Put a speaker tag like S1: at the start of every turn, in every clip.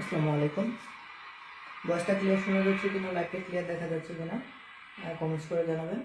S1: আসসালামু আলাইকুম। ভয়েসটা ক্লিয়ার শোনা যাচ্ছে কিনা লাইভটা ক্লিয়ার দেখা যাচ্ছে কিনা কমেন্টস করে জানাবেন।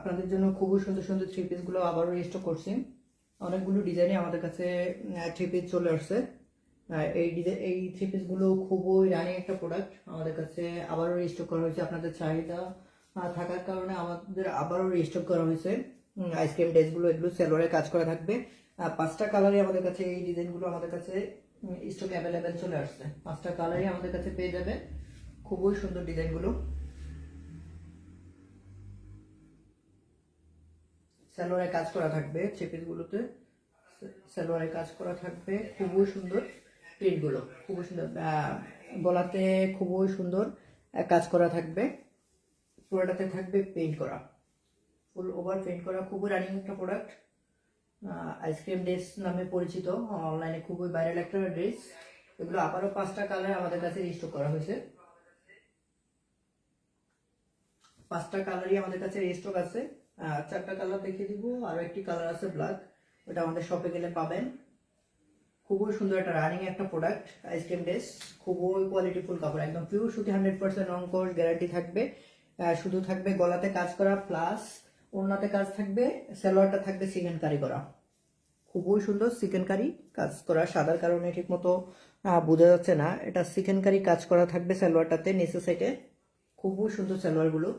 S1: আপনাদের জন্য খুবই সুন্দর সুন্দর থ্রি পিসগুলো আবারও রিস্টক করছি। অনেকগুলো ডিজাইনে আমাদের কাছে থ্রি পিস চলে আসছে। এই ডিজাইন এই থ্রি পিসগুলো খুবই রানিং একটা প্রোডাক্ট আমাদের কাছে আবারও রিস্টক করা হয়েছে। আপনাদের চাহিদা থাকার কারণে আমাদের আবারও রিস্টক করা হয়েছে। আইসক্রিম ড্রেসগুলো এগুলো সেলোয়ারে কাজ করা থাকবে। পাঁচটা কালারে আমাদের কাছে এই ডিজাইনগুলো আমাদের কাছে স্টক অ্যাভেলেবেল চলে আসছে। পাঁচটা কালারই আমাদের কাছে পেয়ে যাবে। খুবই সুন্দর ডিজাইনগুলো সালোয়ারে কাজ করা থাকবে, চেপিসগুলোতে সালোয়ারে কাজ করা থাকবে। খুবই সুন্দর প্রিন্টগুলো, খুবই সুন্দর গলাতে খুবই সুন্দর কাজ করা থাকবে। পুরোটাতে থাকবে পেইন্ট করা। ফুল ওভার পেইন্ট করা, খুবই রানিং একটা প্রোডাক্ট আইসক্রিম ড্রেস নামে পরিচিত অনলাইনে খুবই ভাইরাল একটা ড্রেস এগুলো আবারও পাঁচটা কালার আমাদের কাছে রিস্টক করা হয়েছে। পাঁচটা কালারই আমাদের কাছে রিস্টক আছে। চারটা কালার দেখিয়ে দিব। আর একটি কালার আছে ব্ল্যাক ওটা আমাদের শপে গেলে পাবেন। খুবই সুন্দর একটা রানিং একটা প্রোডাক্ট আইসক্রিম ড্রেস খুবই কোয়ালিটিফুল কাপড়, একদম পিওর সুতি হান্ড্রেড পার্সেন্ট রং কোর্স গ্যারান্টি থাকবে। শুধু থাকবে গলাতে কাজ করা প্লাস ওড়নাতে কাজ থাকবে, সালোয়ারটা থাকবে চিকেন কারি করা। খুবই সুন্দর চিকেন কারি কাজ করা, সাদার কারণে ঠিক মতো বোঝা যাচ্ছে না। এটা চিকেন কারি কাজ করা থাকবে সালোয়ারটাতে নিচে সাইডে খুবই সুন্দর সালোয়ারগুলো।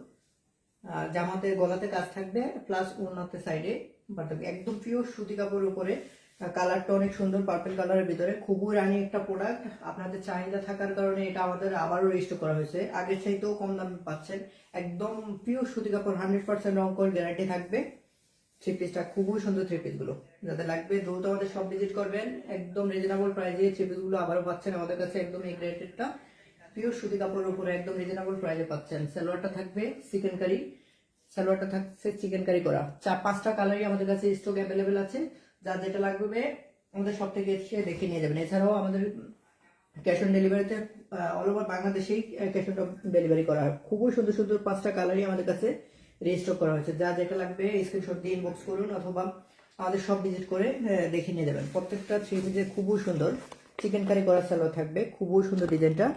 S1: জামাতে গলাতে কাজ থাকবে প্লাস ওড়নাতে সাইডে একদম পিওর সুতি কাপড়ের উপরে কালারটা অনেক সুন্দর পার্পল কালারের ভিতরে। খুবই রানি একটা প্রোডাক্ট আপনাদের চাহিদা থাকার কারণে এটা আমাদের আবারও রেজিস্টার করা হয়েছে। আগের চাইতেও কম দামে পাচ্ছেন। একদম পিওর সুতি কাপড় হান্ড্রেড পার্সেন্ট রং করে গ্যারান্টি থাকবে। থ্রি পিসটা খুবই সুন্দর থ্রি পিসগুলো যাদের লাগবে দ্রুত আমাদের সব ভিজিট করবেন। একদম রিজনেবল প্রাইসে থ্রি পিসগুলো আবারও পাচ্ছেন আমাদের কাছে, একদম এই গ্রেটেডটা পিওর সুতি কাপড়ের উপরে একদম রিজনেবল প্রাইসে পাচ্ছেন। সালোয়ারটা থাকবে চিকেন কারি। সালোয়ারটা থাকছে চিকেন কারি করা। চার পাঁচটা কালারই আমাদের কাছে স্টক অ্যাভেলেবেল আছে। যা যেটা লাগবে আমাদের সব থেকে এসে দেখে নিয়ে যাবেন। এছাড়াও আমাদের ক্যাশ অন ডেলিভারিতে অল ওভার বাংলাদেশেই ক্যাশ অন ডেলিভারি করা হয়। খুবই সুন্দর সুন্দর পাঁচটা কালারই আমাদের কাছে রেজিস্টার করা হয়েছে। যা যেটা লাগবে স্ক্রিনশট দিয়ে ইনবক্স করুন অথবা আমাদের সব ভিজিট করে দেখে নিয়ে যাবেন। প্রত্যেকটা থ্রি পিসে খুবই সুন্দর। চিকেন কারি করা সালোয়ার থাকবে। খুবই সুন্দর ডিজাইনটা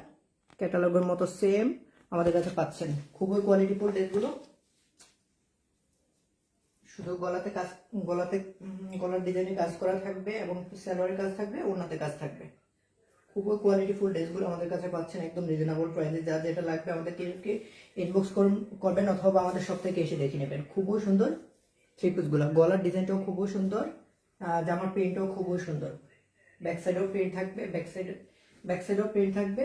S1: ক্যাটালগের মতো সেম আমাদের কাছে পাচ্ছেন। খুবই কোয়ালিটিফুল ড্রেসগুলো শুধু গলাতে কাজ, গলাতে গলার ডিজাইনে কাজ করা থাকবে এবং সালোয়ারের কাজ থাকবে ওনাতে কাজ থাকবে। খুবই কোয়ালিটিফুল ড্রেসগুলো আমাদের কাছে পাচ্ছেন, একদম রিজনেবল প্রাইসে যা যেটা লাগবে আমাদেরকে ইনবক্স করবেন অথবা আমাদের সব থেকে এসে দেখে নেবেন। খুবই সুন্দর থ্রি পিসগুলো গলার ডিজাইনটাও খুবই সুন্দর জামার প্রিন্টও খুবই সুন্দর। ব্যাক সাইডেও প্রিন্ট থাকবে ব্যাক সাইড ব্যাক সাইডেও প্রিন্ট থাকবে।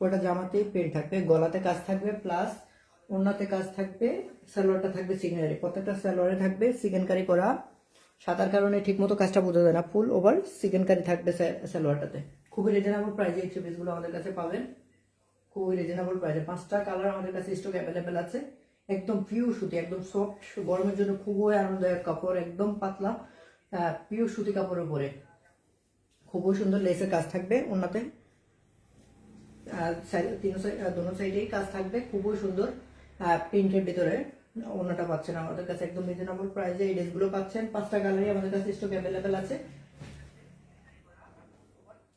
S1: ওটা জামাতেই প্রিন্ট থাকবে, গলাতে কাজ থাকবে প্লাস ওড়নাতে কাজ থাকবে, সালোয়ারটা থাকবে কারি প্রত্যেকটা সালোয়ারে থাকবে চিকেন কারি। সাঁতার কারণে ঠিকমতো কাজটা বোঝা যায় না ফুল ওভার চিকেন কারি থাকবে সা- সালোয়ারটাতে। খুবই রিজনেবল প্রাইসে এই থ্রি আমাদের কাছে পাবেন। খুবই রিজনেবল প্রাইসে পাঁচটা কালার আমাদের কাছে স্টক অ্যাভেলেবেল আছে। একদম পিওর সুতি, একদম সফট গরমের জন্য খুবই আরামদায়ক কাপড়, একদম পাতলা পিওর সুতি কাপড়ের উপরে। খুবই সুন্দর লেসের কাজ থাকবে ওনাতে তিন দোনো সাইডেই কাজ থাকবে, খুবই সুন্দর। প্রিন্টের ভিতরে অন্যটা পাচ্ছেন আমাদের কাছে একদম রিজনেবল প্রাইসে এই ড্রেসগুলো পাচ্ছেন, পাঁচটা কালারই আমাদের কাছে স্টক অ্যাভেলেবেল আছে।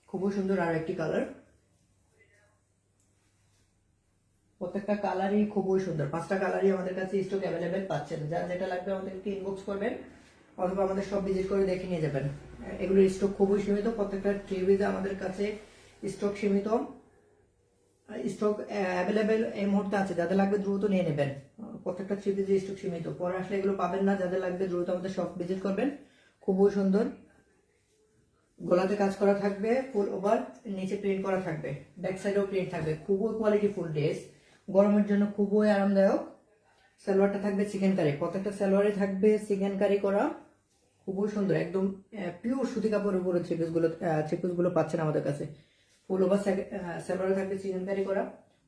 S1: খুবই সুন্দর আর একটি কালার প্রত্যেকটা কালারই খুবই সুন্দর। পাঁচটা কালারই আমাদের কাছে স্টক অ্যাভেলেবেল পাচ্ছেন। যার যেটা লাগবে আমাদেরকে ইনবক্স করবেন, অথবা আমাদের সব ভিজিট করে দেখে নিয়ে যাবেন। এগুলোর স্টক খুবই সীমিত, প্রত্যেকটা পিসে আমাদের কাছে স্টক সীমিত। স্টক অ্যাভেলেবেল এই মুহূর্তে আছে, যাদের লাগবে দ্রুত নিয়ে নেবেন। প্রত্যেকটা থ্রি পিসে স্টক সীমিত। পরে আসলে এগুলো পাবেন না, যাদের লাগবে দ্রুত আমাদের সব ভিজিট করবেন। খুবই সুন্দর। গলাতে কাজ করা থাকবে ফুল ওভার নিচে প্রিন্ট করা থাকবে ব্যাক সাইডেও প্রিন্ট থাকবে। খুবই কোয়ালিটি ফুল ড্রেস গরমের জন্য খুবই আরামদায়ক। সালোয়ারটা থাকবে চিকেন কারি প্রত্যেকটা সালোয়ারে থাকবে চিকেন কারি করা। খুবই সুন্দর, একদম পিওর সুতি কাপড়ের উপরে থ্রিপিসগুলো থ্রিপিসগুলো পাচ্ছেন আমাদের কাছে। ফুল ওভার সালোয়ারে থাকবে চিকেন কারি।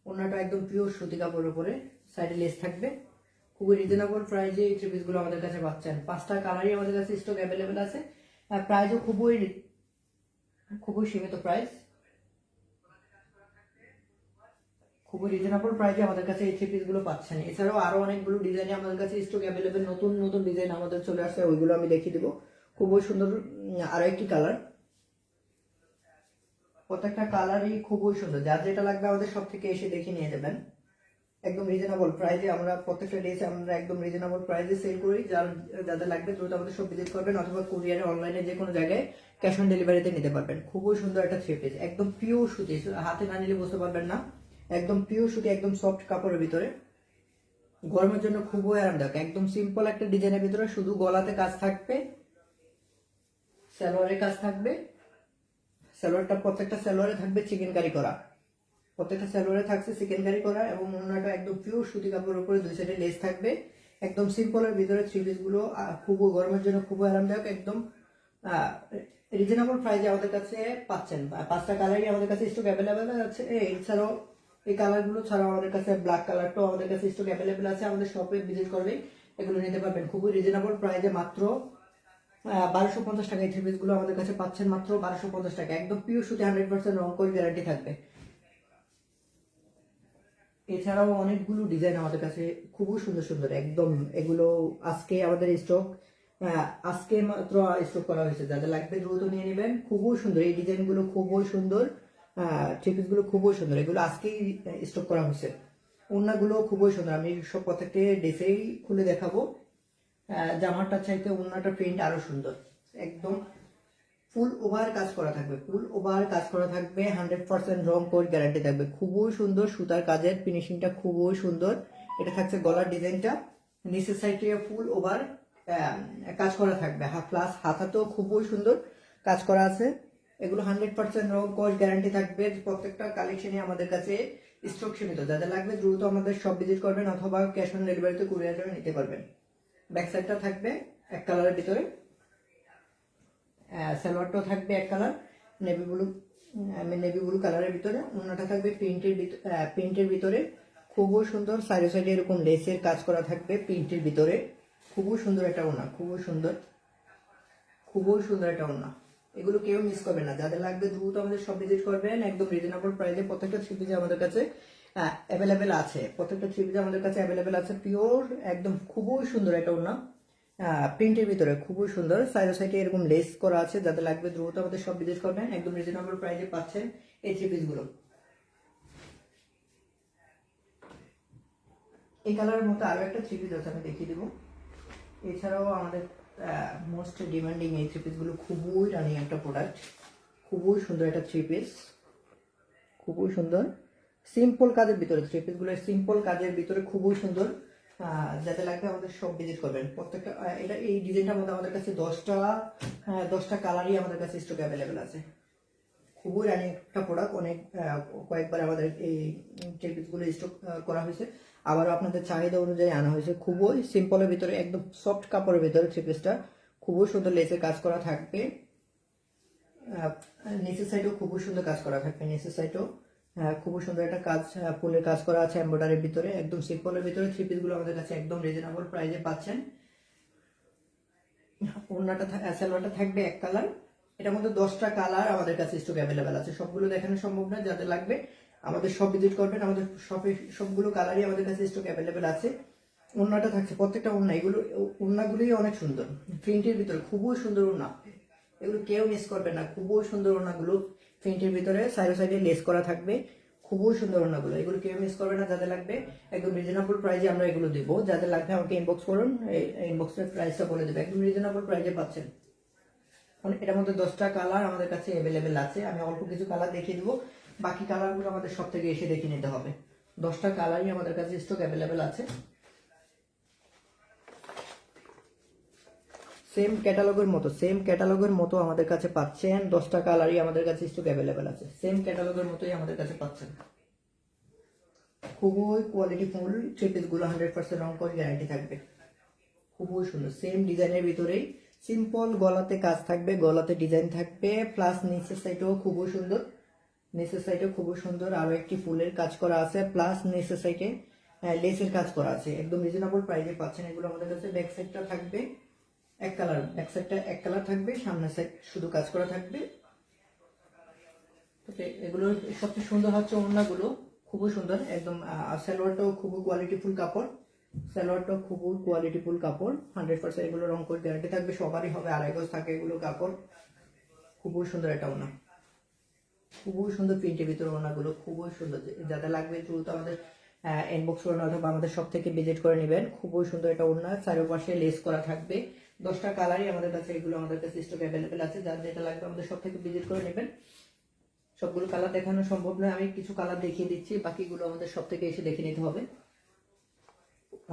S1: অন্যটা একদম পিওর সুতি কাপড়ের উপরে সাইডে লেস থাকবে। খুবই রিজনেবল প্রাইজে এই থ্রিপিসগুলো আমাদের কাছে পাচ্ছেন। পাঁচটা কালারই আমাদের কাছে স্টক অ্যাভেলেবেল আছে। আর প্রাইসও খুবই খুবই সীমিত প্রাইস খুবই রিজনেবল প্রাইসে আমাদের কাছে এই থ্রি গুলো পাচ্ছেন। এছাড়াও আরও অনেকগুলো ডিজাইন আমাদের কাছে স্টক অ্যাভেলেবেল নতুন নতুন ডিজাইন আমাদের চলে আসছে, ওইগুলো আমি দেখিয়ে দেবো। খুবই সুন্দর আরও একটি কালার প্রত্যেকটা কালারই খুবই সুন্দর। যার যেটা লাগবে আমাদের সব থেকে এসে দেখে নিয়ে যাবেন। একদম রিজনেবল প্রাইসে আমরা প্রত্যেকটা ড্রেস আমরা একদম রিজনেবল প্রাইসে সেল করি। যার, যাদের লাগবে দ্রুত আমাদের সব ভিজিট করবেন অথবা কুরিয়ারে অনলাইনে যে কোনো জায়গায় ক্যাশ অন ডেলিভারিতে নিতে পারবেন। খুবই সুন্দর একটা থ্রি পিস একদম পিওর সুতি। হাতে না নিলে বুঝতে পারবেন না। একদম পিওর সুতি, একদম সফট কাপড়ের ভিতরে। গরমের জন্য খুবই আরামদায়ক। একদম সিম্পল একটা ডিজাইনের ভিতরে শুধু গলাতে কাজ থাকবে সালোয়ারে কাজ থাকবে সালোয়ারটা প্রত্যেকটা সালোয়ারে থাকবে চিকেন কারি করা। প্রত্যেকটা সালোয়ারে থাকছে চিকেন কারি করা এবং অন্যটা একদম পিওর সুতি কাপড়ের উপরে দুই সাইডে লেস থাকবে। একদম সিম্পলের ভিতরে থ্রি পিসগুলো আহ, গরমের জন্য খুবই আরামদায়ক একদম রিজনেবল প্রাইসে আমাদের কাছে পাচ্ছেন। পাঁচটা কালারই আমাদের কাছে স্টক অ্যাভেলেবেল আছে। এছাড়াও এই কালারগুলো ছাড়াও আমাদের কাছে ব্ল্যাক কালারটাও আমাদের কাছে স্টক অ্যাভেলেবেল আছে। আমাদের শপে ভিজিট করবে এগুলো নিতে পারবেন। খুবই রিজনেবল প্রাইসে মাত্র বারোশো পঞ্চাশ টাকা এই থ্রি গুলো আমাদের কাছে পাচ্ছেন মাত্র বারোশো পঞ্চাশ টাকা। একদম পিওর সুতি হান্ড্রেড পার্সেন্ট রং করে গ্যারান্টি থাকবে। এছাড়াও অনেকগুলো ডিজাইন আমাদের কাছে খুবই সুন্দর সুন্দর, একদম এগুলো আজকে আমাদের স্টক আজকে মাত্র স্টক করা হয়েছে। যাদের লাগবে দ্রুত নিয়ে নেবেন। খুবই সুন্দর, এই ডিজাইনগুলো খুবই সুন্দর থ্রি গুলো খুবই সুন্দর। এগুলো আজকেই স্টক করা হয়েছে। ওড়নাগুলো খুবই সুন্দর। আমি সব প্রত্যেকটি ড্রেসেই খুলে দেখাবো। জামাটা চাইতে ওড়নাটা প্রিন্ট আরও সুন্দর। একদম ফুল ওভার কাজ করা থাকবে ফুল ওভার কাজ করা থাকবে হান্ড্রেড পার্সেন্ট রং কোড গ্যারান্টি থাকবে। খুবই সুন্দর সুতার কাজের ফিনিশিংটা খুবই সুন্দর। এটা থাকছে গলার ডিজাইনটা। নিচের সাইডে ফুল ওভার কাজ করা থাকবে। প্লাস হাতাতেও খুবই সুন্দর কাজ করা আছে। এগুলো হান্ড্রেড পার্সেন্ট রং কোড গ্যারান্টি থাকবে। প্রত্যেকটা কালেকশনই আমাদের কাছে স্টক সীমিত। যাদের লাগবে দ্রুত আমাদের সব ভিজিট করবেন অথবা ক্যাশ অন ডেলিভারিতে কুরিয়ার করে নিতে পারবেন। ব্যাক সাইডটা থাকবে এক কালারের ভিতরে। সালোয়ারটাও থাকবে এক colour navy blue navy blue কালারের ভিতরে। অন্যটা থাকবে প্রিন্টের প্রিন্টের ভিতরে। খুবই সুন্দর সাইডে সাইডে এরকম লেসের কাজ করা থাকবে প্রিন্টের ভিতরে। খুবই সুন্দর একটা ওনা খুবই সুন্দর। খুবই সুন্দর একটা ওনা এগুলো কেউ মিস করবে না। যাদের লাগবে দ্রুত আমাদের সব ভিজিট করবেন। একদম রিজনেবল প্রাইসে প্রত্যেকটা থ্রি আমাদের কাছে। অ্যাভেলেবেল আছে। প্রত্যেকটা থ্রি পিস আমাদের কাছে অ্যাভেলেবেল আছে। পিওর একদম খুবই সুন্দর একটা ওনা প্রিন্টের ভিতরে খুবই সুন্দর। সাইডে সাইডে এরকম লেস করা আছে। যাদের লাগবে দ্রুত আমাদের সব ভিজিট করবেন। একদম রিজনেবল প্রাইসে পাচ্ছেন এই থ্রি পিসগুলো। এই কালারের মতো আরও একটা থ্রি পিস আছে, আমি দেখিয়ে দেবো। এছাড়াও আমাদের মোস্ট ডিমান্ডিং এই থ্রি পিসগুলো খুবই রানিং একটা প্রোডাক্ট খুবই সুন্দর একটা থ্রি পিস খুবই সুন্দর। সিম্পল কাজের ভিতরে থ্রি পিসগুলো সিম্পল কাজের ভিতরে খুবই সুন্দর যাতে লাগবে আমাদের সব ভিজিট করবেন। প্রত্যেকটা এটা এই ডিজাইনটার মধ্যে আমাদের কাছে দশটা আহ, দশটা কালারই আমাদের কাছে স্টক অ্যাভেলেবেল আছে। খুবই রানিং একটা প্রোডাক্ট অনেক কয়েকবার আমাদের এই টেপিসগুলো স্টক করা হয়েছে। আবারও আপনাদের চাহিদা অনুযায়ী আনা হয়েছে। খুবই সিম্পলের ভিতরে একদম সফট কাপড়ের ভিতরে থ্রি পিসটা খুবই সুন্দর লেসের কাজ করা থাকবে। নিচের সাইডেও খুবই সুন্দর কাজ করা থাকবে নিচের সাইডেও খুবই সুন্দর একটা কাজ আহ, ফুলের কাজ করা আছে এমব্রয়ডারির ভিতরে। একদম সিম্পলের ভিতরে থ্রি পিসগুলো আমাদের কাছে একদম রিজনেবল প্রাইসে পাচ্ছেন। ওড়নাটা থা- সালোয়ারটা থাকবে এক কালার এটার মধ্যে দশটা কালার আমাদের কাছে স্টক অ্যাভেলেবেল আছে। সবগুলো দেখানো সম্ভব না যাদের লাগবে আমাদের সব ভিজিট করবেন। আমাদের শপে সবগুলো কালারই আমাদের কাছে স্টক অ্যাভেলেবেল আছে। ওড়নাটা থাকছে প্রত্যেকটা ওড়না। এগুলো ওড়নাগুলোই অনেক সুন্দর। প্রিন্টের ভিতরে খুবই সুন্দর ওনা এগুলো কেউ মিস করবে না। খুবই সুন্দর ওড়নাগুলো। প্রিন্টের ভিতরে সাইডে সাইডে লেস করা থাকবে। খুবই সুন্দর ওড়নাগুলো এগুলো কেউ মিস করবে না, যাদের লাগবে একদম রিজনেবল প্রাইজে আমরা এগুলো দেবো। যাদের লাগবে আমাকে ইনবক্স করুন ইনবক্সের প্রাইসটা বলে দেবে। একদম রিজনেবল প্রাইজে পাচ্ছেন। মানে এটার মধ্যে দশটা কালার আমাদের কাছে অ্যাভেলেবেল আছে। আমি অল্প কিছু কালার দেখিয়ে দেবো। বাকি কালারগুলো আমাদের সব থেকে এসে দেখে নিতে হবে। দশটা কালারই আমাদের কাছে স্টক অ্যাভেলেবেল আছে। সেম ক্যাটালগের মতো সেম ক্যাটালগের মতো আমাদের কাছে পাচ্ছেন। দশটা কালারই আমাদের কাছে স্টক অ্যাভেলেবেল আছে। সেম ক্যাটালগের মতোই আমাদের কাছে পাচ্ছেন। খুবই কোয়ালিটি ফুল পিসগুলো হান্ড্রেড পার্সেন্ট রং করে গ্যারান্টি থাকবে। খুবই সুন্দর। সেম ডিজাইনের ভিতরেই সিম্পল গলাতে কাজ থাকবে, গলাতে ডিজাইন থাকবে প্লাস নিচের সাইডেও খুবই সুন্দর। নিচের সাইডেও খুবই সুন্দর। আরও একটি ফুলের কাজ করা আছে প্লাস নিচের সাইডে লেসের কাজ করা আছে। একদম রিজনেবল প্রাইসে পাচ্ছেন এগুলো আমাদের কাছে। ব্যাক সাইডটা থাকবে। এক কালার ব্যাক সাইডটা এক কালার থাকবে, সামনের সাইড শুধু কাজ করা থাকবে। এগুলো সবচেয়ে সুন্দর হচ্ছে ওড়নাগুলো, খুবই সুন্দর। একদম সালোয়ারটাও খুবই কোয়ালিটিফুল কাপড়। সালোয়ারটাও খুবই কোয়ালিটিফুল কাপড়। হান্ড্রেড পার্সেন্ট এগুলো রং করে গ্যারান্টি থাকবে, সবারই হবে, আড়াই গজ থাকে এগুলো কাপড়। খুবই সুন্দর এটা ওনা খুবই সুন্দর প্রিন্টের ভিতরে ওনাগুলো খুবই সুন্দর। যাদের লাগবে দ্রুত আমাদের ইনবক্স করুন অথবা আমাদের সব থেকে ভিজিট করে নেবেন। খুবই সুন্দর এটা ওনা চারপাশে লেস করা থাকবে। দশটা কালারই আমাদের কাছে এগুলো আমাদের কাছে স্টক অ্যাভেলেবেল আছে। যার যেটা লাগবে আমাদের সব থেকে ভিজিট করে নেবেন। সবগুলো কালার দেখানো সম্ভব নয়। আমি কিছু কালার দেখিয়ে দিচ্ছি। বাকিগুলো আমাদের সব থেকে এসে দেখে নিতে হবে।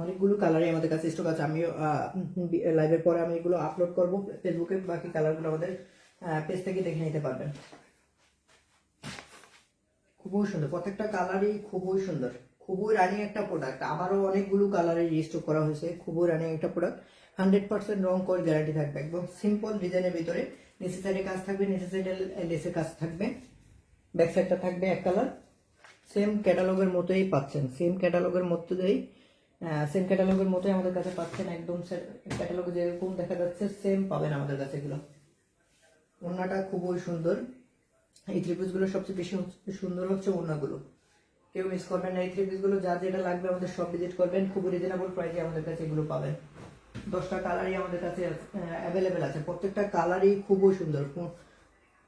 S1: অনেকগুলো কালারই আমাদের কাছে স্টক আছে। আমি লাইভের পরে আমি এগুলো আপলোড করব ফেসবুকে বাকি কালারগুলো আমাদের পেজ থেকে দেখে নিতে পারবেন। খুবই সুন্দর। প্রত্যেকটা কালারই খুবই সুন্দর। খুবই রানিং একটা প্রোডাক্ট আবারও অনেকগুলো কালারের রিস্টক করা হয়েছে। খুবই রানিং একটা প্রোডাক্ট হান্ড্রেড পার্সেন্ট রং করে গ্যারান্টি থাকবে। একদম সিম্পল ডিজাইনের ভিতরে সাইডে কাজ থাকবে সাইডে লেসের কাজ থাকবে ব্যাক সাইডটা থাকবে এক কালার সেম ক্যাটালগের মতোই পাচ্ছেন সেম ক্যাটালগের মতোই সেম ক্যাটালগের মতোই আমাদের কাছে পাচ্ছেন একদম ক্যাটালগ যেরকম দেখা যাচ্ছে সেম পাবেন আমাদের কাছে এগুলো। ওড়নাটা খুবই সুন্দর। এই থ্রি পিসগুলো সবচেয়ে বেশি সুন্দর হচ্ছে ওড়নাগুলো। কেউ মিস করবেন না, এই থ্রি পিসগুলো যা যেটা লাগবে আমাদের সব ভিজিট করবেন খুব রিজনেবল প্রাইসে আমাদের কাছে এগুলো পাবেন। দশটা কালারই আমাদের কাছে অ্যাভেলেবেল আছে। প্রত্যেকটা কালারই খুবই সুন্দর।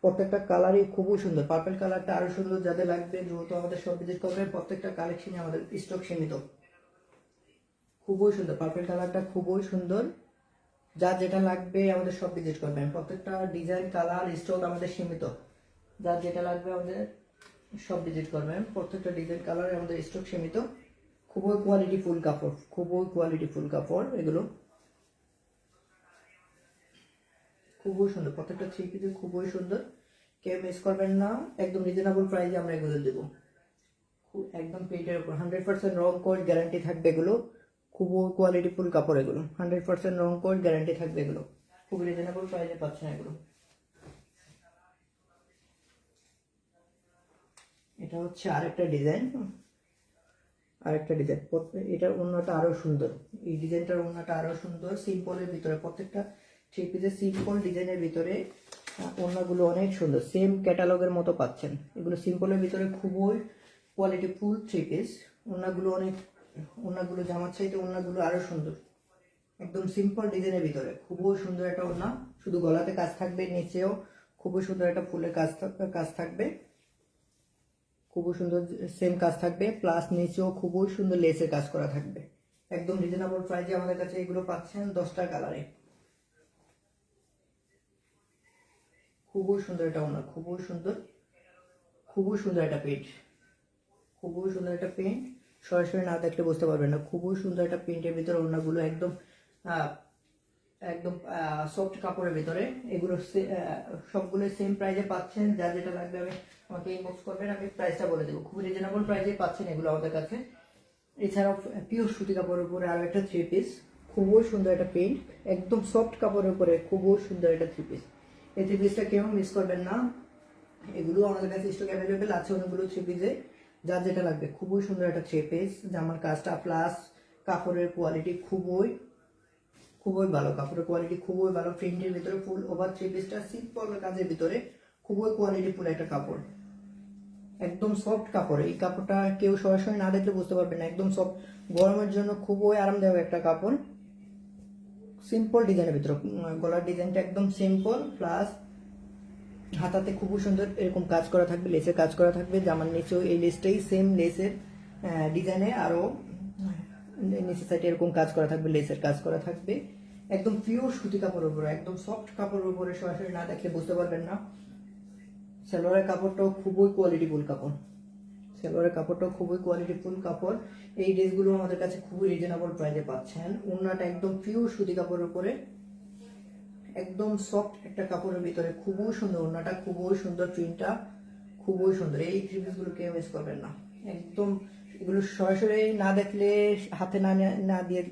S1: প্রত্যেকটা কালারই খুবই সুন্দর। পার্পেল কালারটা আরও সুন্দর যাদের লাগবে, যেহেতু আমাদের সব ভিজিট করবেন প্রত্যেকটা কালেকশনই আমাদের স্টক সীমিত। খুবই সুন্দর। পার্পেল কালারটা খুবই সুন্দর। যা যেটা লাগবে আমাদের সব ভিজিট করবেন। প্রত্যেকটা ডিজাইন কালার স্টক আমাদের সীমিত। যা যেটা লাগবে আমাদের সব ভিজিট করবেন। প্রত্যেকটা ডিজাইন কালার আমাদের স্টক সীমিত। খুবই কোয়ালিটি ফুল কাপড়। খুবই কোয়ালিটি ফুল কাপড় এগুলো। খুবই সুন্দর। প্রত্যেকটা থ্রি পিস খুবই সুন্দর। কেউ মিস করবেন না। একদম রিজনেবল প্রাইসে আমরা এগুলো দেবো। খুব একদম পেটের উপর। হান্ড্রেড পার্সেন্ট রং কোড গ্যারান্টি থাকবে এগুলো। খুব কোয়ালিটি ফুল কাপড় এগুলো। হান্ড্রেড পার্সেন্ট রং কোড গ্যারান্টি থাকবে এগুলো। খুব রিজনেবল প্রাইসে পাচ্ছেন এগুলো। এটা হচ্ছে আরেকটা ডিজাইন আরেকটা ডিজাইন এটার অন্যটা আরও সুন্দর। এই ডিজাইনটার অন্যটা আরও সুন্দর। সিম্পলের ভিতরে প্রত্যেকটা থ্রি পিসের সিম্পল ডিজাইনের ভিতরে অন্যগুলো অনেক সুন্দর। সেম ক্যাটালগের মতো পাচ্ছেন। এগুলো সিম্পলের ভিতরে খুবই কোয়ালিটি ফুল থ্রি পিস অন্যগুলো অনেক অন্যগুলো জামার চাইতে অন্যগুলো আরও সুন্দর। একদম সিম্পল ডিজাইনের ভিতরে। খুবই সুন্দর একটা ওড়না। শুধু গলাতে কাজ থাকবে, নিচেও খুবই সুন্দর একটা ফুলের কাজ কাজ থাকবে। খুবই সুন্দর সেম কাজ থাকবে। প্লাস নিচেও খুবই সুন্দর লেসের কাজ করা থাকবে। একদম রিজনেবল প্রাইসে আমাদের কাছে এগুলো পাচ্ছেন দশটা কালারে খুবই সুন্দর একটা ওনার, খুবই সুন্দর খুবই সুন্দর একটা পেন্ট খুবই সুন্দর একটা পেন্ট সরাসরি না দেখলে বুঝতে পারবেন না, খুবই সুন্দর একটা পেন্টের ভিতরে ওনাগুলো একদম একদম সফট কাপড়ের ভিতরে। এগুলো সবগুলো সেম প্রাইসে পাচ্ছেন। যা যেটা লাগবে আমি আমাকে ইনবক্স করবেন, আমি প্রাইসটা বলে দেবো। খুব রিজনেবল প্রাইজে পাচ্ছেন এগুলো আমাদের কাছে। এছাড়াও পিওর সুতি কাপড়ের উপরে আরও একটা থ্রি পিস খুবই সুন্দর একটা প্রিন্ট একদম সফট কাপড়ের উপরে খুবই সুন্দর একটা থ্রি পিস এই থ্রি পিসটা কেউ মিস করবেন না। এগুলো আমাদের কাছে স্টক অ্যাভেলেবেল আছে অনেকগুলো থ্রি পিসে যা যেটা লাগবে, খুবই সুন্দর একটা থ্রি পিস জামার কাজটা প্লাস কাপড়ের কোয়ালিটি খুবই খুবই ভালো। কাপড়ের কোয়ালিটি খুবই ভালো। প্রিন্টের ভিতরে ফুল ওভার থ্রি পিসটা সিম্পল কাজের ভিতরে খুবই কোয়ালিটি ফুল একটা কাপড়। একদম সফট কাপড়। এই কাপড়টা কেউ সরাসরি না দেখলে বুঝতে পারবে না। একদম সফট গরমের জন্য খুবই আরামদায়ক একটা কাপড়। সিম্পল ডিজাইনের ভিতরে। গলার ডিজাইনটা একদম সিম্পল প্লাস হাতাতে খুব সুন্দর এরকম কাজ করা থাকবে লেসের কাজ করা থাকবে, জামার নিচেও এই লেসটাই সেম লেসের ডিজাইনে আরও নিচের সাইডে এরকম কাজ করা থাকবে লেসের কাজ করা থাকবে। একদম পিওর সুতি কাপড়ের উপরে, একদম সফট কাপড়ের উপরে সরাসরি না দেখলে বুঝতে পারবেন না। সালোয়ারের কাপড়টাও খুবই কোয়ালিটিফুল কাপড়। সালোয়ারের কাপড়টাও খুবই কোয়ালিটিফুল কাপড়। এই ড্রেসগুলো আমাদের কাছে খুবই রিজনেবল প্রাইসে পাচ্ছেন। ওড়নাটা একদম পিওর সুতি কাপড়ের উপরে। একদম সফট একটা কাপড়ের ভিতরে। খুবই সুন্দর ওড়নাটা, খুবই সুন্দর প্রিন্টটা খুবই সুন্দর। এই থ্রি পিসগুলো কেউ মিস করবেন না। একদম এগুলো সরাসরি না দেখলে হাতে নে- না দিয়ে,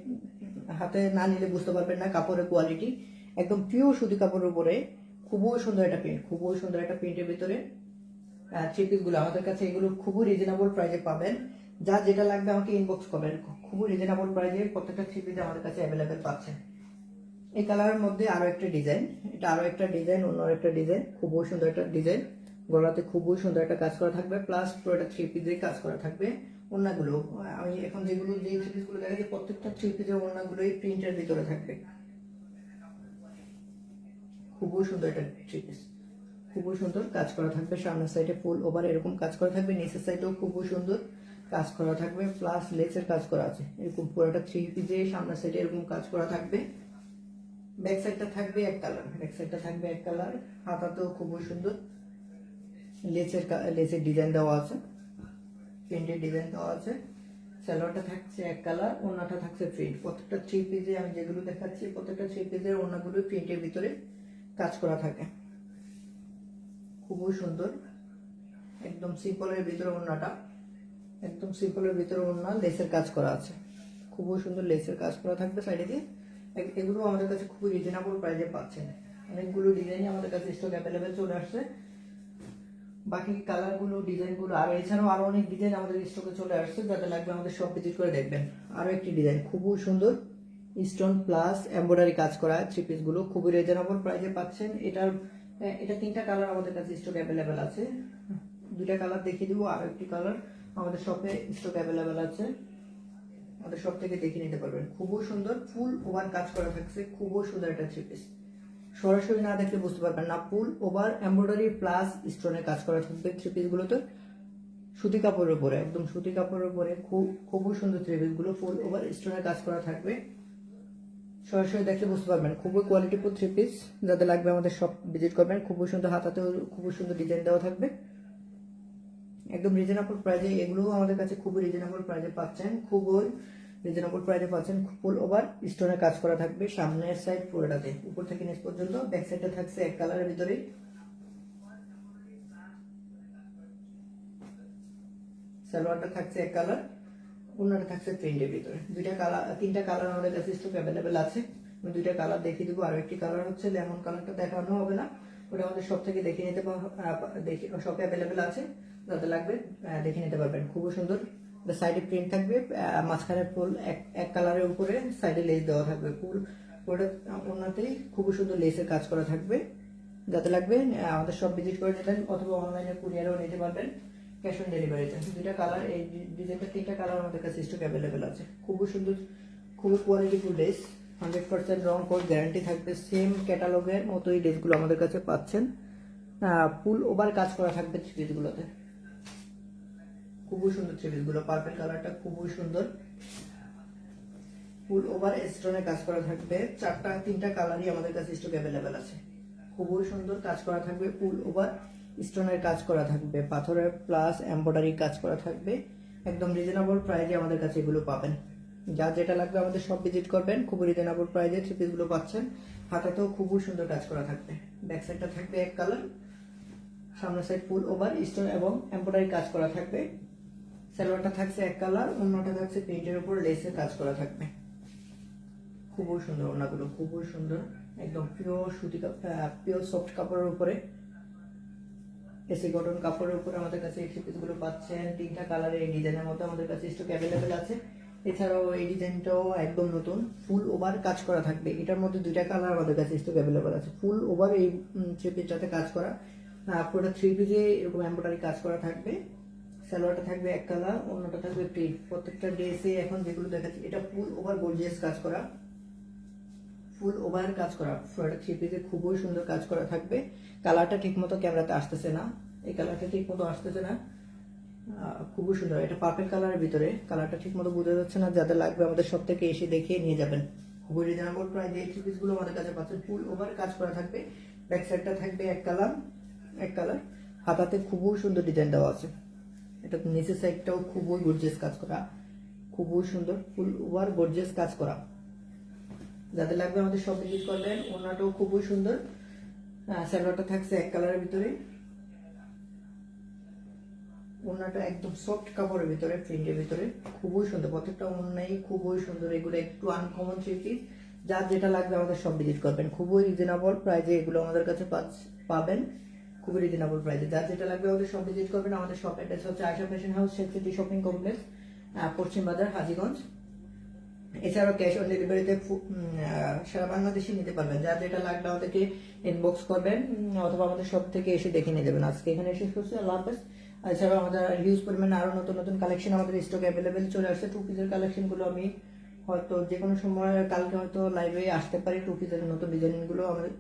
S1: হাতে না নিলে বুঝতে পারবেন না কাপড়ের কোয়ালিটি একদম পিওর সুতি কাপড়ের উপরে। খুবই সুন্দর একটা প্রিন্ট খুবই সুন্দর একটা প্রিন্টের ভিতরে। থ্রি পিসগুলো আমাদের কাছে এগুলো খুবই রিজনেবল প্রাইসে পাবেন। যা যেটা লাগবে আমাকে ইনবক্স করবেন। খুবই রিজনেবল প্রাইসে প্রত্যেকটা থ্রি পিস আমাদের কাছে অ্যাভেলেবেল পাচ্ছেন। এই কালারের মধ্যে আরও একটা ডিজাইন এটা আরও একটা ডিজাইন অন্য একটা ডিজাইন খুবই সুন্দর একটা ডিজাইন গলাতে খুবই সুন্দর একটা কাজ করা থাকবে। প্লাস পুরোটা থ্রি পিসে কাজ করা থাকবে। ওড়নাগুলো, আমি এখন যেগুলো, যে থ্রি পিসগুলো দেখাচ্ছি, প্রত্যেকটা থ্রি পিসের ওড়নাগুলোই প্রিন্টের ভিতরে থাকবে। খুবই সুন্দর একটা থ্রি পিস খুবই সুন্দর কাজ করা থাকবে। সামনের সাইডে ফুল ওভার এরকম কাজ করা থাকবে। নিচের সাইডেও খুবই সুন্দর কাজ করা থাকবে। প্লাস লেসের কাজ করা আছে। এরকম পুরোটা থ্রি পিজে সামনের সাইডে এরকম কাজ করা থাকবে। ব্যাক সাইডটা থাকবে এক কালার ব্যাক সাইডটা থাকবে এক কালার হাতাতেও খুবই সুন্দর। লেসের লেসের ডিজাইন দেওয়া আছে। প্রিন্টের ডিজাইন দেওয়া আছে। সালোয়ারটা থাকছে এক কালার ওড়নাটা থাকছে প্রিন্ট প্রত্যেকটা থ্রি পিজে আমি যেগুলো দেখাচ্ছি, প্রত্যেকটা থ্রি পিসের ওড়নাগুলো প্রিন্টের ভিতরে কাজ করা থাকে। খুবই সুন্দর। একদম সিম্পলের ভিতরে ওড়নাটা। একদম সিম্পলের ভিতরে ওড়না লেসের কাজ করা আছে। খুবই সুন্দর লেসের কাজ করা থাকবে সাইডে দিয়ে। এগুলো আমাদের কাছে খুবই রিজনেবল প্রাইসে পাচ্ছেন। অনেকগুলো ডিজাইনই আমাদের কাছে স্টক অ্যাভেলেবেল চলে আসছে। বাকি কালারগুলো ডিজাইনগুলো আর এছাড়াও আরও অনেক ডিজাইন আমাদের স্টকে চলে আসছে। যাতে লাগবে আমাদের সব ভিজিট করে দেখবেন। আরও একটি ডিজাইন খুবই সুন্দর। স্টোন প্লাস এমব্রয়ডারি কাজ করা থ্রি পিসগুলো খুবই রিজনেবল প্রাইসে পাচ্ছেন। এটার এটা তিনটা কালার আমাদের কাছে স্টক অ্যাভেলেবেল আছে। দুইটা কালার দেখিয়ে দিব, আর একটি কালার আমাদের শপে স্টক অ্যাভেলেবেল আছে। আমাদের সব থেকে দেখে নিতে পারবেন। খুবই সুন্দর ফুল ওভার কাজ করা থাকছে, খুবই সুন্দর একটা থ্রি পিস সরাসরি না দেখলে বুঝতে পারবেন না ফুল ওভার এমব্রয়ডারি প্লাস স্টোনের কাজ করা থাকবে থ্রি পিস গুলোতে। সুতি কাপড়ের উপরে, একদম সুতি কাপড়ের উপরে, খুব, খুবই সুন্দর থ্রি পিসগুলো ফুল ওভার স্টোনের কাজ করা থাকবে। সরাসরি দেখলে বুঝতে পারবেন। খুবই কোয়ালিটি কোয়ালিটিফুল থ্রি পিস যাতে লাগবে আমাদের সব ভিজিট করবেন। খুবই সুন্দর হাতাতেও খুবই সুন্দর ডিজাইন দেওয়া থাকবে। একদম রিজনেবল প্রাইজে এগুলোও আমাদের কাছে খুবই রিজনেবল প্রাইজে পাচ্ছেন। খুবই রিজনেবল প্রাইজে পাচ্ছেন। ফুল ওভার স্টোনের কাজ করা থাকবে সামনের সাইড পুরোটাতে। উপর থেকে নিচ পর্যন্ত ব্যাক সাইডটা থাকছে এক কালারের ভিতরে সালোয়ারটা থাকছে এক কালার ওনাটা থাকছে প্রিন্টের ভিতরে। দুইটা কালার তিনটা কালার আমাদের কাছে স্টক অ্যাভেলেবেল আছে। আমি দুইটা কালার দেখিয়ে দেবো আর একটি কালার হচ্ছে লেমন কালারটা দেখানো হবে না। ওটা আমাদের সব থেকে দেখে নিতে দেখে শপে অ্যাভেলেবেল আছে। যাতে লাগবে দেখে নিতে পারবেন। খুবই সুন্দর। সাইডে প্রিন্ট থাকবে মাঝখানে ফুল, এক এক কালারের উপরে সাইডে লেস দেওয়া থাকবে ফুল। ওটা ওনাতেই খুবই সুন্দর লেসের কাজ করা থাকবে। যাতে লাগবে আমাদের সব ভিজিট করে নিতেন অথবা অনলাইনে কুরিয়ারও নিতে পারবেন। ক্যাশ অন ডেলিভারিতে দুইটা কালার এই ডিজাইনটা তিনটা কালার আমাদের কাছে স্টক অ্যাভেলেবেল আছে। খুবই সুন্দর, খুবই quality full dress hundred percent রং কোড গ্যারান্টি থাকবে। সেম ক্যাটালগের মতোই ড্রেসগুলো আমাদের কাছে পাচ্ছেন। ফুল ওভার কাজ করা থাকবে থ্রিপিসগুলোতে খুবই সুন্দর থ্রিপিসগুলো পার্পেল কালারটা খুবই সুন্দর। ফুল ওভার স্টোনে কাজ করা থাকবে। চারটা, তিনটা কালারই আমাদের কাছে স্টক অ্যাভেলেবেল আছে। খুবই সুন্দর কাজ করা থাকবে ফুল ওভার স্টোনের কাজ করা থাকবে, পাথরের প্লাস এমব্রয়ডারি কাজ করা থাকবে। একদম রিজনেবল প্রাইজে আমাদের কাছে এগুলো পাবেন। যা যেটা লাগবে আমাদের সব ভিজিট করবেন, খুবই রিজনেবল প্রাইজে থ্রি পিসগুলো পাচ্ছেন। হাতাতেও খুবই সুন্দর কাজ করা থাকবে। ব্যাক সাইডটা থাকবে এক কালার সামনের সাইড ফুল ওভার স্টোন এবং এমব্রয়ডারি কাজ করা থাকবে। সালোয়ারটা থাকছে এক কালার অন্যটা থাকছে প্রিন্টের উপর লেসের কাজ করা থাকবে। খুবই সুন্দর ওনাগুলো খুবই সুন্দর, একদম পিওর সুতি পিওর সফট কাপড়ের উপরে। এসি কটন কাপড়ের উপরে আমাদের কাছে এই থ্রি গুলো পাচ্ছেন। তিনটা কালারের এই ডিজাইনের মধ্যে আমাদের কাছে স্টক অ্যাভেলেবেল আছে। এছাড়াও এই ডিজাইনটাও একদম নতুন। ফুল ওভার কাজ করা থাকবে। এটার মধ্যে দুইটা কালার আমাদের কাছে স্টক অ্যাভেলেবেল আছে। ফুল ওভার এই থ্রি পিসটাতে কাজ করা। পুরোটা থ্রি পিসে এরকম এম্ব্রয়ডারি কাজ করা থাকবে। সালোয়ারটা থাকবে এক কালার অন্যটা থাকবে প্রিন্ট প্রত্যেকটা ড্রেসে এখন যেগুলো দেখাচ্ছি, এটা ফুল ওভার গর্জিয়াস কাজ করা। ফুল ওভার কাজ করা ফ্লোয়ারটা থ্রি পিসে খুবই সুন্দর কাজ করা থাকবে। কালারটা ঠিক মতো ক্যামেরাতে আসতেছে না। এই কালারটা ঠিক মতো আসতেছে না। খুবই সুন্দর। এটা পার্পেল কালারের ভিতরে। কালারটা ঠিক মতো বোঝা যাচ্ছে না, যাদের লাগবে আমাদের সব থেকে এসে দেখিয়ে নিয়ে যাবেন। খুবই রিজনেবল প্রাইস এই থ্রি পিসগুলো আমাদের কাছে পাচ্ছেন। ফুল ওভার কাজ করা থাকবে। ব্যাক সাইডটা থাকবে এক কালার এক কালার হাতাতে খুবই সুন্দর ডিজাইন দেওয়া আছে। এটা নিচের সাইডটাও খুবই গর্জিয়াস কাজ করা। খুবই সুন্দর। ফুল ওভার গর্জিয়াস কাজ করা। যাদের লাগবে আমাদের সব ভিজিট করবেন। ওনাটাও খুবই সুন্দর। স্যালোয়ারটা থাকছে এক কালারের ভিতরে। ওনাটা একদম সফট কাপড়ের ভিতরে, প্রিন্টের ভিতরে। খুবই সুন্দর। প্রত্যেকটা ওনাই খুবই সুন্দর। এগুলো একটু আনকমন থ্রি যার যেটা লাগবে আমাদের সব ভিজিট করবেন। খুবই রিজনেবল প্রাইজে এগুলো আমাদের কাছে পাবেন। খুবই রিজনেবল প্রাইজে যার যেটা লাগবে আমাদের সব ভিজিট করবেন। আমাদের শপ অ্যাড্রেস হচ্ছে Ayesha fashion house city shopping complex Paschim Bazar Hajiganj. এছাড়াও ক্যাশ অন ডেলিভারিতে সারা বাংলাদেশে নিতে পারবেন। যার যেটা লাগবে আমাদেরকে ইনবক্স করবেন অথবা আমাদের সব থেকে এসে দেখে নিয়ে যাবেন। আজকে এখানে শেষ করছি আল্লাহ হাফেজ। এছাড়াও আমাদের হিউজ পরিমাণে আরও নতুন নতুন কালেকশন আমাদের স্টক অ্যাভেলেবেল চলে আসছে। টু পিসের কালেকশনগুলো আমি হয়তো যে কোনো সময় কালকে হয়তো লাইভে আসতে পারি। টু পিসের নতুন ডিজাইনগুলো আমাদের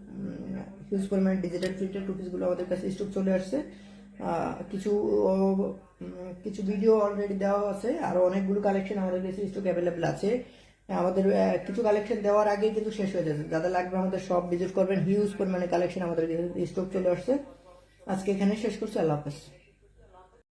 S1: হিউজ পরিমাণে ডিজিটাল প্রিন্টের টু পিসগুলো আমাদের কাছে স্টক চলে আসছে। কিছু কিছু ভিডিও অলরেডি দেওয়া আছে। আরও অনেকগুলো কালেকশন আমাদের কাছে স্টক অ্যাভেলেবেল আছে। আমাদের কিছু কালেকশন দেওয়ার আগেই কিন্তু শেষ হয়ে যাচ্ছে যাদের লাগবে আমাদের সব ভিজিট করবেন। হিউজ পরিমাণে কালেকশন আমাদের স্টক চলে আসছে। আজকে এখানে শেষ করছি। আল্লাহ হাফেজ।